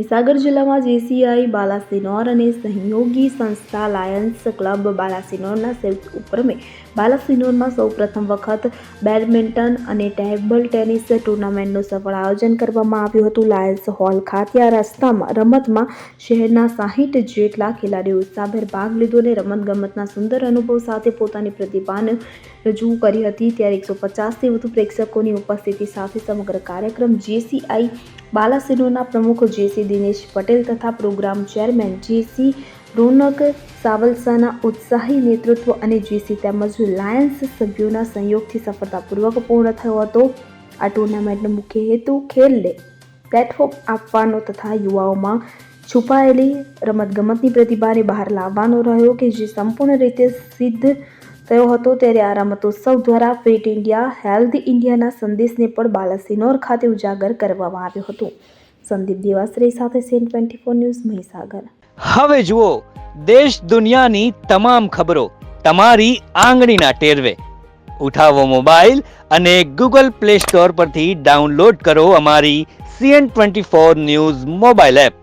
મહીસાગર જિલ્લામાં જેસીઆઈ બાલાસિનોર અને સહયોગી સંસ્થા લાયન્સ ક્લબ બાલાસિનોરના સંયુક્ત ઉપક્રમે બાલાસિનોરમાં સૌપ્રથમ વખત બેડમિન્ટન અને ટેબલ ટેનિસ ટુર્નામેન્ટનું સફળ આયોજન કરવામાં આવ્યું હતું. લાયન્સ હોલ ખાતે આ રસ્તામાં રમતમાં શહેરના સાહીઠ જેટલા ખેલાડીઓ ઉત્સાહભેર ભાગ લીધો અને રમતગમતના સુંદર અનુભવ સાથે પોતાની પ્રતિભાને રજૂ કરી હતી. ત્યારે એકસો પચાસથી વધુ પ્રેક્ષકોની ઉપસ્થિતિ સાથે સમગ્ર કાર્યક્રમ જેસીઆઈ બાલાસિનોરના પ્રમુખ જેસી દિનેશ પટેલ તથા પ્રોગ્રામ ચેરમેન જેસી રોનક સાવલસાના ઉત્સાહી નેતૃત્વ અને જેસી તેમજ લાયન્સ સભ્યોના સંયોગથી સફળતાપૂર્વક પૂર્ણ થયો હતો. આ ટુર્નામેન્ટનો મુખ્ય હેતુ ખેલને પ્લેટફોર્મ આપવાનો તથા યુવાઓમાં છુપાયેલી રમતગમતની પ્રતિભાને બહાર લાવવાનો રહ્યો કે જે સંપૂર્ણ રીતે સિદ્ધ થયો હતો ત્યારે આ રમતોત્સવ દ્વારા ફિટ ઇન્ડિયા હેલ્ધ ઇન્ડિયાના સંદેશને પણ બાલાસિનોર ખાતે ઉજાગર કરવામાં આવ્યો હતો. સંદીપ દેવાશ્રી સાથે CN twenty four news Mahisagar. હવે જુઓ, દેશ દુનિયાની તમામ ખબરો તમારી આંગળીના ટેરવે. ઉઠાવો મોબાઈલ અને ગૂગલ પ્લે સ્ટોર પરથી ડાઉનલોડ કરો અમારી CN twenty four news mobile app.